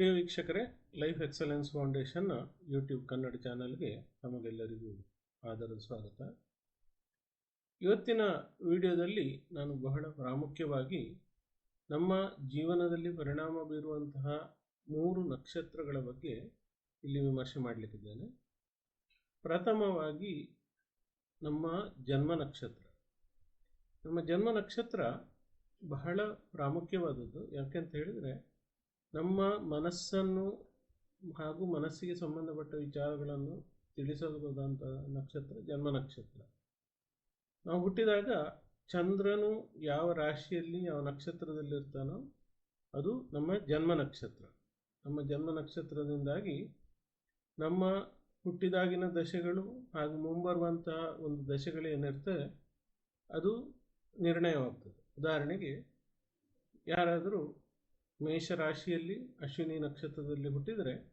ಪ್ರಿಯ ವೀಕ್ಷಕರೇ life excellence ಫೌಂಡೇಶನ್ನ YouTube Kannada ಚಾನಲ್ಗೆ ತಮಗೆಲ್ಲರಿಗೂ ಆದರದ ಸ್ವಾಗತ. ಇವತ್ತಿನ ವಿಡಿಯೋದಲ್ಲಿ ನಾನು ಬಹಳ ಪ್ರಾಮುಖ್ಯವಾಗಿ ನಮ್ಮ ಜೀವನದಲ್ಲಿ ಪರಿಣಾಮ ಬೀರುವಂತಹ ಮೂರು ನಕ್ಷತ್ರಗಳ ಬಗ್ಗೆ ಇಲ್ಲಿ ವಿಮರ್ಶೆ ಮಾಡಲಿಕ್ಕಿದ್ದೇನೆ. ಪ್ರಥಮವಾಗಿ ನಮ್ಮ ಜನ್ಮ ನಕ್ಷತ್ರ. ನಮ್ಮ ಜನ್ಮ ನಕ್ಷತ್ರ ಬಹಳ ಪ್ರಾಮುಖ್ಯವಾದದ್ದು. ಯಾಕೆಂತ ಹೇಳಿದರೆ ನಮ್ಮ ಮನಸ್ಸನ್ನು ಹಾಗೂ ಮನಸ್ಸಿಗೆ ಸಂಬಂಧಪಟ್ಟ ವಿಚಾರಗಳನ್ನು ತಿಳಿಸಬಹುದಾದಂಥ ನಕ್ಷತ್ರ, ಜನ್ಮ ನಕ್ಷತ್ರ. ನಾವು ಹುಟ್ಟಿದಾಗ ಚಂದ್ರನು ಯಾವ ರಾಶಿಯಲ್ಲಿ, ಯಾವ ನಕ್ಷತ್ರದಲ್ಲಿರ್ತಾನೋ ಅದು ನಮ್ಮ ಜನ್ಮ ನಕ್ಷತ್ರ. ನಮ್ಮ ಜನ್ಮ ನಕ್ಷತ್ರದಿಂದಾಗಿ ನಮ್ಮ ಹುಟ್ಟಿದಾಗಿನ ದಶೆಗಳು ಹಾಗೂ ಮುಂಬರುವಂತಹ ಒಂದು ದಶೆಗಳೇನಿರ್ತದೆ ಅದು ನಿರ್ಣಯವಾಗ್ತದೆ. ಉದಾಹರಣೆಗೆ ಯಾರಾದರೂ ಮೇಷರಾಶಿಯಲ್ಲಿ ಅಶ್ವಿನಿ ನಕ್ಷತ್ರದಲ್ಲಿ ಹುಟ್ಟಿದರೆ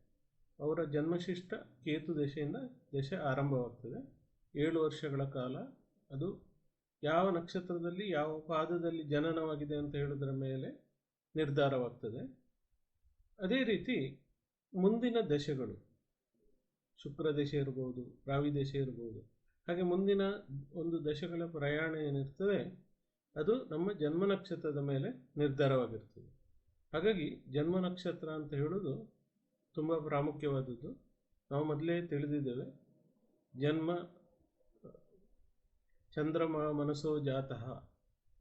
ಅವರ ಜನ್ಮಶಿಷ್ಟ ಕೇತು ದಶೆಯಿಂದ ದಶೆ ಆರಂಭವಾಗ್ತದೆ. ಏಳು ವರ್ಷಗಳ ಕಾಲ. ಅದು ಯಾವ ನಕ್ಷತ್ರದಲ್ಲಿ, ಯಾವ ಪಾದದಲ್ಲಿ ಜನನವಾಗಿದೆ ಅಂತ ಹೇಳೋದರ ಮೇಲೆ ನಿರ್ಧಾರವಾಗ್ತದೆ. ಅದೇ ರೀತಿ ಮುಂದಿನ ದಶೆಗಳು ಶುಕ್ರ ದಶೆ ಇರ್ಬೋದು, ರಾವಿ ದಶೆ ಇರ್ಬೋದು. ಹಾಗೆ ಮುಂದಿನ ಒಂದು ದಶೆಗಳ ಪ್ರಯಾಣ ಏನಿರ್ತದೆ, ಅದು ನಮ್ಮ ಜನ್ಮ ನಕ್ಷತ್ರದ ಮೇಲೆ ನಿರ್ಧಾರವಾಗಿರ್ತದೆ. ಹಾಗಾಗಿ ಜನ್ಮ ನಕ್ಷತ್ರ ಅಂತ ಹೇಳೋದು ತುಂಬ ಪ್ರಾಮುಖ್ಯವಾದದ್ದು. ನಾವು ಮೊದಲೇ ತಿಳಿದಿದ್ದೇವೆ, ಜನ್ಮ, ಚಂದ್ರಮ ಮನಸ್ಸೋ ಜಾತಃ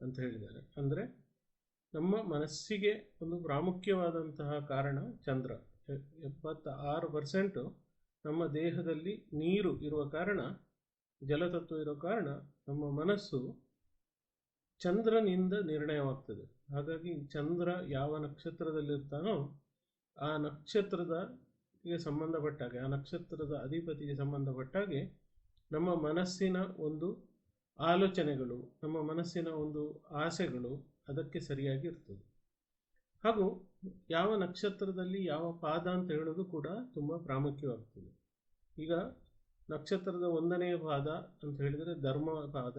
ಅಂತ ಹೇಳಿದ್ದಾರೆ. ಅಂದರೆ ನಮ್ಮ ಮನಸ್ಸಿಗೆ ಒಂದು ಪ್ರಾಮುಖ್ಯವಾದಂತಹ ಕಾರಣ ಚಂದ್ರ. ಎಪ್ಪತ್ತ ಆರು ಪರ್ಸೆಂಟು ನಮ್ಮ ದೇಹದಲ್ಲಿ ನೀರು ಇರುವ ಕಾರಣ, ಜಲತತ್ವ ಇರೋ ಕಾರಣ ನಮ್ಮ ಮನಸ್ಸು ಚಂದ್ರನಿಂದ ನಿರ್ಣಯವಾಗ್ತದೆ. ಹಾಗಾಗಿ ಚಂದ್ರ ಯಾವ ನಕ್ಷತ್ರದಲ್ಲಿರ್ತಾನೋ ಆ ನಕ್ಷತ್ರದ ಸಂಬಂಧಪಟ್ಟಾಗೆ, ಆ ನಕ್ಷತ್ರದ ಅಧಿಪತಿಗೆ ಸಂಬಂಧಪಟ್ಟಾಗೆ ನಮ್ಮ ಮನಸ್ಸಿನ ಒಂದು ಆಲೋಚನೆಗಳು, ನಮ್ಮ ಮನಸ್ಸಿನ ಒಂದು ಆಸೆಗಳು ಅದಕ್ಕೆ ಸರಿಯಾಗಿ ಇರ್ತದೆ. ಹಾಗೂ ಯಾವ ನಕ್ಷತ್ರದಲ್ಲಿ ಯಾವ ಪಾದ ಅಂತ ಹೇಳೋದು ಕೂಡ ತುಂಬ ಪ್ರಾಮುಖ್ಯವಾಗ್ತದೆ. ಈಗ ನಕ್ಷತ್ರದ ಒಂದನೆಯ ಪಾದ ಅಂತ ಹೇಳಿದರೆ ಧರ್ಮ ಪಾದ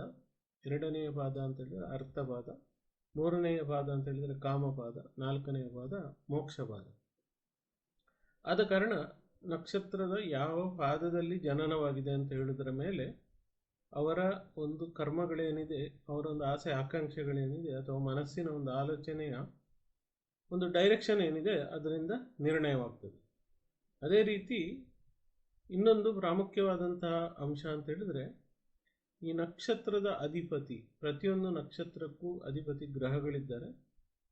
ಎರಡನೆಯ ಪಾದ ಅಂತ ಹೇಳಿದರೆ ಅರ್ಥಪಾದ ಮೂರನೆಯ ಪಾದ ಅಂತ ಹೇಳಿದರೆ ಕಾಮಪಾದ ನಾಲ್ಕನೆಯ ಪಾದ ಮೋಕ್ಷಪಾದ. ಆದ ಕಾರಣ ನಕ್ಷತ್ರದ ಯಾವ ಪಾದದಲ್ಲಿ ಜನನವಾಗಿದೆ ಅಂತ ಹೇಳಿದ್ರ ಮೇಲೆ ಅವರ ಒಂದು ಕರ್ಮಗಳೇನಿದೆ ಅವರ ಒಂದು ಆಸೆ ಆಕಾಂಕ್ಷೆಗಳೇನಿದೆ ಅಥವಾ ಮನಸ್ಸಿನ ಒಂದು ಆಲೋಚನೆಯ ಒಂದು ಡೈರೆಕ್ಷನ್ ಏನಿದೆ ಅದರಿಂದ ನಿರ್ಣಯವಾಗ್ತದೆ. ಅದೇ ರೀತಿ ಇನ್ನೊಂದು ಪ್ರಾಮುಖ್ಯವಾದಂತಹ ಅಂಶ ಅಂತ ಹೇಳಿದರೆ ಈ ನಕ್ಷತ್ರದ ಅಧಿಪತಿ, ಪ್ರತಿಯೊಂದು ನಕ್ಷತ್ರಕ್ಕೂ ಅಧಿಪತಿ ಗ್ರಹಗಳಿದ್ದಾರೆ.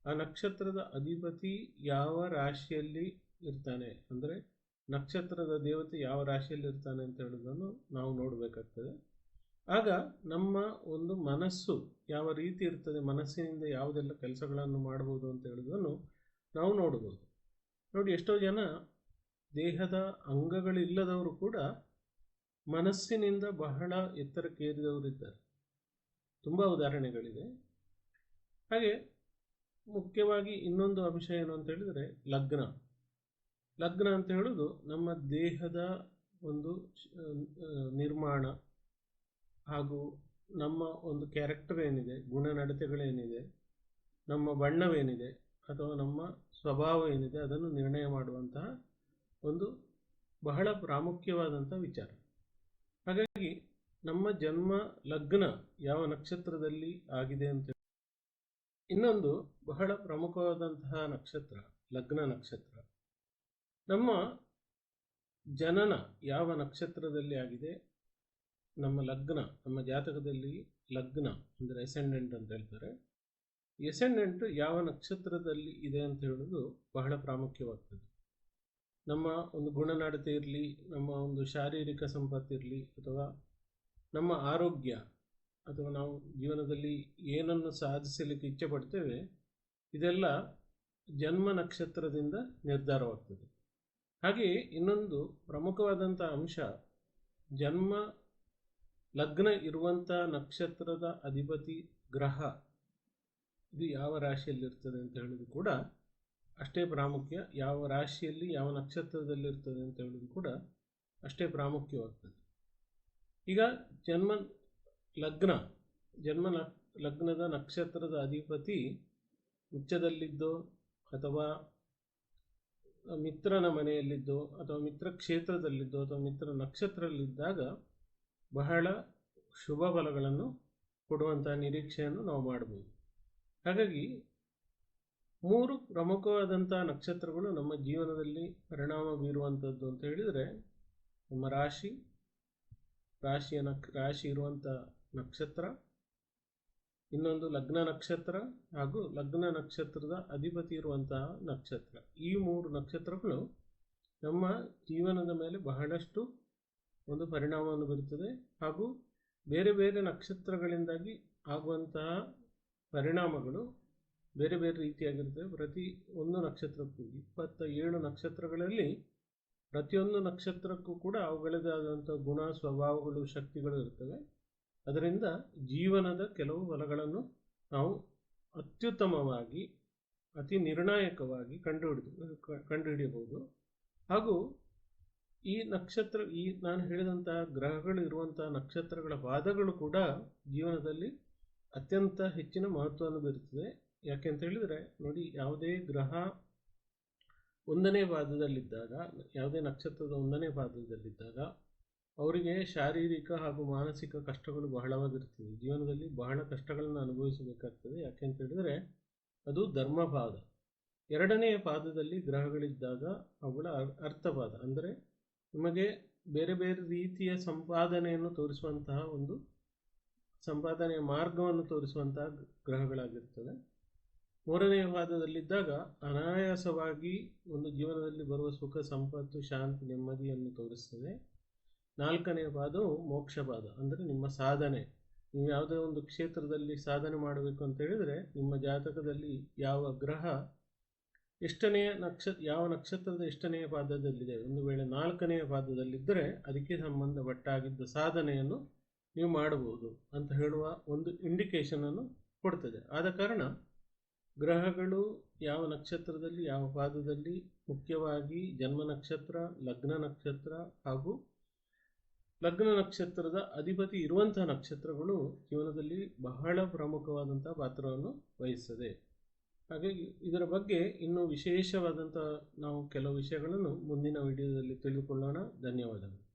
ಆ ನಕ್ಷತ್ರದ ಅಧಿಪತಿ ಯಾವ ರಾಶಿಯಲ್ಲಿ ಇರ್ತಾನೆ? ಅಂದರೆ ನಕ್ಷತ್ರದ ದೇವತೆ ಯಾವ ರಾಶಿಯಲ್ಲಿ ಇರ್ತಾನೆ ಅಂತ ಹೇಳೋದನ್ನು ನಾವು ನೋಡಬೇಕಾಗ್ತದೆ. ಆಗ ನಮ್ಮ ಒಂದು ಮನಸ್ಸು ಯಾವ ರೀತಿ ಇರ್ತದೆ, ಮನಸ್ಸಿನಿಂದ ಯಾವುದೆಲ್ಲ ಕೆಲಸಗಳನ್ನು ಮಾಡ್ಬೋದು ಅಂತ ಹೇಳೋದನ್ನು ನಾವು ನೋಡ್ಬೋದು. ನೋಡಿ, ಎಷ್ಟೋ ಜನ ದೇಹದ ಅಂಗಗಳಿಲ್ಲದವರು ಕೂಡ ಮನಸ್ಸಿನಿಂದ ಬಹಳ ಎತ್ತರಕ್ಕೇರಿದವರಿದ್ದಾರೆ. ತುಂಬ ಉದಾಹರಣೆಗಳಿದೆ ಹಾಗೆ ಮುಖ್ಯವಾಗಿ ಇನ್ನೊಂದು ಅಂಶ ಏನು ಅಂತ ಹೇಳಿದರೆ ಲಗ್ನ. ಲಗ್ನ ಅಂತ ಹೇಳೋದು ನಮ್ಮ ದೇಹದ ಒಂದು ನಿರ್ಮಾಣ ಹಾಗೂ ನಮ್ಮ ಒಂದು ಕ್ಯಾರೆಕ್ಟರ್ ಏನಿದೆ, ಗುಣನಡತೆಗಳೇನಿದೆ, ನಮ್ಮ ಬಣ್ಣವೇನಿದೆ ಅಥವಾ ನಮ್ಮ ಸ್ವಭಾವ ಏನಿದೆ ಅದನ್ನು ನಿರ್ಣಯ ಮಾಡುವಂತಹ ಒಂದು ಬಹಳ ಪ್ರಾಮುಖ್ಯವಾದಂಥ ವಿಚಾರ. ಹಾಗಾಗಿ ನಮ್ಮ ಜನ್ಮ ಲಗ್ನ ಯಾವ ನಕ್ಷತ್ರದಲ್ಲಿ ಆಗಿದೆ ಅಂತ ಇನ್ನೊಂದು ಬಹಳ ಪ್ರಮುಖವಾದಂತಹ ನಕ್ಷತ್ರ, ಲಗ್ನ ನಕ್ಷತ್ರ. ನಮ್ಮ ಜನನ ಯಾವ ನಕ್ಷತ್ರದಲ್ಲಿ ಆಗಿದೆ? ನಮ್ಮ ಲಗ್ನ, ನಮ್ಮ ಜಾತಕದಲ್ಲಿ ಲಗ್ನ ಅಂದರೆ ಎಸೆಂಡೆಂಟ್ ಅಂತ ಹೇಳ್ತಾರೆ. ಎಸೆಂಡೆಂಟ್ ಯಾವ ನಕ್ಷತ್ರದಲ್ಲಿ ಇದೆ ಅಂತ ಹೇಳೋದು ಬಹಳ ಪ್ರಾಮುಖ್ಯವಾಗ್ತದೆ. ನಮ್ಮ ಒಂದು ಗುಣನಡತೆ ಇರಲಿ, ನಮ್ಮ ಒಂದು ಶಾರೀರಿಕ ಸಂಪತ್ತಿರಲಿ ಅಥವಾ ನಮ್ಮ ಆರೋಗ್ಯ ಅಥವಾ ನಾವು ಜೀವನದಲ್ಲಿ ಏನನ್ನು ಸಾಧಿಸಲಿಕ್ಕೆ ಇಚ್ಛೆ ಪಡ್ತೇವೆ, ಇದೆಲ್ಲ ಜನ್ಮ ನಕ್ಷತ್ರದಿಂದ ನಿರ್ಧಾರವಾಗ್ತದೆ. ಹಾಗೆಯೇ ಇನ್ನೊಂದು ಪ್ರಮುಖವಾದಂಥ ಅಂಶ, ಜನ್ಮ ಲಗ್ನ ಇರುವಂಥ ನಕ್ಷತ್ರದ ಅಧಿಪತಿ ಗ್ರಹ, ಇದು ಯಾವ ರಾಶಿಯಲ್ಲಿರ್ತದೆ ಅಂತ ಹೇಳೋದು ಕೂಡ ಅಷ್ಟೇ ಪ್ರಾಮುಖ್ಯ ಯಾವ ರಾಶಿಯಲ್ಲಿ ಯಾವ ನಕ್ಷತ್ರದಲ್ಲಿರ್ತದೆ ಅಂತ ಹೇಳೋದು ಕೂಡ ಅಷ್ಟೇ ಪ್ರಾಮುಖ್ಯವಾಗ್ತದೆ. ಈಗ ಜನ್ಮ ಲಗ್ನ, ಜನ್ಮ ಲಗ್ನದ ನಕ್ಷತ್ರದ ಅಧಿಪತಿ ಉಚ್ಚದಲ್ಲಿದ್ದೋ ಅಥವಾ ಮಿತ್ರನ ಮನೆಯಲ್ಲಿದ್ದೋ ಅಥವಾ ಮಿತ್ರ ಕ್ಷೇತ್ರದಲ್ಲಿದ್ದೋ ಅಥವಾ ಮಿತ್ರ ನಕ್ಷತ್ರದಲ್ಲಿದ್ದಾಗ ಬಹಳ ಶುಭ ಫಲಗಳನ್ನು ಕೊಡುವಂತಹ ನಿರೀಕ್ಷೆಯನ್ನು ನಾವು ಮಾಡಬಹುದು ಹಾಗಾಗಿ ಮೂರು ಪ್ರಮುಖವಾದಂಥ ನಕ್ಷತ್ರಗಳು ನಮ್ಮ ಜೀವನದಲ್ಲಿ ಪರಿಣಾಮ ಬೀರುವಂಥದ್ದು ಅಂತ ಹೇಳಿದರೆ ನಮ್ಮ ರಾಶಿ, ರಾಶಿಯ ನಕ್, ರಾಶಿ ಇರುವಂಥ ನಕ್ಷತ್ರ, ಇನ್ನೊಂದು ಲಗ್ನ ನಕ್ಷತ್ರ ಹಾಗೂ ಲಗ್ನ ನಕ್ಷತ್ರದ ಅಧಿಪತಿ ಇರುವಂತಹ ನಕ್ಷತ್ರ. ಈ ಮೂರು ನಕ್ಷತ್ರಗಳು ನಮ್ಮ ಜೀವನದ ಮೇಲೆ ಬಹಳಷ್ಟು ಒಂದು ಪರಿಣಾಮವನ್ನು ಬೀರುತ್ತದೆ ಹಾಗೂ ಬೇರೆ ಬೇರೆ ನಕ್ಷತ್ರಗಳಿಂದಾಗಿ ಆಗುವಂತಹ ಪರಿಣಾಮಗಳು ಬೇರೆ ಬೇರೆ ರೀತಿಯಾಗಿರ್ತವೆ. ಪ್ರತಿ ಒಂದು ನಕ್ಷತ್ರಕ್ಕೂ ಇಪ್ಪತ್ತ ಏಳು ನಕ್ಷತ್ರಗಳಲ್ಲಿ ಪ್ರತಿಯೊಂದು ನಕ್ಷತ್ರಕ್ಕೂ ಕೂಡ ಅವುಗಳದೇ ಆದಂಥ ಗುಣ, ಸ್ವಭಾವಗಳು, ಶಕ್ತಿಗಳು ಇರ್ತವೆ. ಅದರಿಂದ ಜೀವನದ ಕೆಲವು ಬಲಗಳನ್ನು ನಾವು ಅತ್ಯುತ್ತಮವಾಗಿ, ಅತಿ ನಿರ್ಣಾಯಕವಾಗಿ ಕಂಡುಹಿಡಿದು ಕಂಡುಹಿಡಿಯಬಹುದು. ಹಾಗೂ ಈ ನಕ್ಷತ್ರ, ಈ ನಾನು ಹೇಳಿದಂತಹ ಗ್ರಹಗಳು ಇರುವಂತಹ ನಕ್ಷತ್ರಗಳ ವಾದಗಳು ಕೂಡ ಜೀವನದಲ್ಲಿ ಅತ್ಯಂತ ಹೆಚ್ಚಿನ ಮಹತ್ವವನ್ನು ಬೀರುತ್ತದೆ ಯಾಕೆ ಅಂತ ಹೇಳಿದ್ರೆ, ನೋಡಿ ಯಾವುದೇ ಗ್ರಹ ಒಂದನೇ ಪಾದದಲ್ಲಿದ್ದಾಗ, ಯಾವುದೇ ನಕ್ಷತ್ರದ ಒಂದನೇ ಪಾದದಲ್ಲಿದ್ದಾಗ, ಅವರಿಗೆ ಶಾರೀರಿಕ ಹಾಗೂ ಮಾನಸಿಕ ಕಷ್ಟಗಳು ಬಹಳವಾಗಿರ್ತದೆ ಜೀವನದಲ್ಲಿ ಬಹಳ ಕಷ್ಟಗಳನ್ನು ಅನುಭವಿಸಬೇಕಾಗ್ತದೆ. ಯಾಕೆ ಅಂತ ಹೇಳಿದ್ರೆ, ಅದು ಧರ್ಮಪಾದ. ಎರಡನೆಯ ಪಾದದಲ್ಲಿ ಗ್ರಹಗಳಿದ್ದಾಗ ಅವುಗಳ ಅರ್ಥಪಾದ. ಅಂದರೆ ನಿಮಗೆ ಬೇರೆ ಬೇರೆ ರೀತಿಯ ಸಂಪಾದನೆಯನ್ನು ತೋರಿಸುವಂತಹ ಒಂದು, ಸಂಪಾದನೆಯ ಮಾರ್ಗವನ್ನು ತೋರಿಸುವಂತಹ ಗ್ರಹಗಳಾಗಿರ್ತದೆ ಮೂರನೆಯ ಪಾದದಲ್ಲಿದ್ದಾಗ ಅನಾಯಾಸವಾಗಿ ಒಂದು ಜೀವನದಲ್ಲಿ ಬರುವ ಸುಖ, ಸಂಪತ್ತು, ಶಾಂತಿ, ನೆಮ್ಮದಿಯನ್ನು ತೋರಿಸ್ತದೆ. ನಾಲ್ಕನೆಯ ಪಾದವು ಮೋಕ್ಷ ಪಾದ ಅಂದರೆ ನಿಮ್ಮ ಸಾಧನೆ. ನೀವು ಯಾವುದೇ ಒಂದು ಕ್ಷೇತ್ರದಲ್ಲಿ ಸಾಧನೆ ಮಾಡಬೇಕು ಅಂತ ಹೇಳಿದರೆ ನಿಮ್ಮ ಜಾತಕದಲ್ಲಿ ಯಾವ ಗ್ರಹ ಎಷ್ಟನೆಯ ನಕ್ಷತ್ರ ಯಾವ ನಕ್ಷತ್ರದ ಎಷ್ಟನೆಯ ಪಾದದಲ್ಲಿದೆ? ಒಂದು ವೇಳೆ ನಾಲ್ಕನೆಯ ಪಾದದಲ್ಲಿದ್ದರೆ ಅದಕ್ಕೆ ಸಂಬಂಧಪಟ್ಟಾಗಿದ್ದ ಸಾಧನೆಯನ್ನು ನೀವು ಮಾಡಬಹುದು ಅಂತ ಹೇಳುವ ಒಂದು ಇಂಡಿಕೇಶನನ್ನು ಕೊಡ್ತದೆ. ಆದ ಕಾರಣ ಗ್ರಹಗಳು ಯಾವ ನಕ್ಷತ್ರದಲ್ಲಿ, ಯಾವ ಪಾದದಲ್ಲಿ, ಮುಖ್ಯವಾಗಿ ಜನ್ಮ ನಕ್ಷತ್ರ, ಲಗ್ನ ನಕ್ಷತ್ರ ಹಾಗೂ ಲಗ್ನ ನಕ್ಷತ್ರದ ಅಧಿಪತಿ ಇರುವಂತಹ ನಕ್ಷತ್ರಗಳು ಜೀವನದಲ್ಲಿ ಬಹಳ ಪ್ರಮುಖವಾದಂತಹ ಪಾತ್ರವನ್ನು ವಹಿಸ್ತದೆ. ಹಾಗಾಗಿ ಇದರ ಬಗ್ಗೆ ಇನ್ನೂ ವಿಶೇಷವಾದಂಥ ನಾವು ಕೆಲವು ವಿಷಯಗಳನ್ನು ಮುಂದಿನ ವಿಡಿಯೋದಲ್ಲಿ ತಿಳಿದುಕೊಳ್ಳೋಣ. ಧನ್ಯವಾದಗಳು.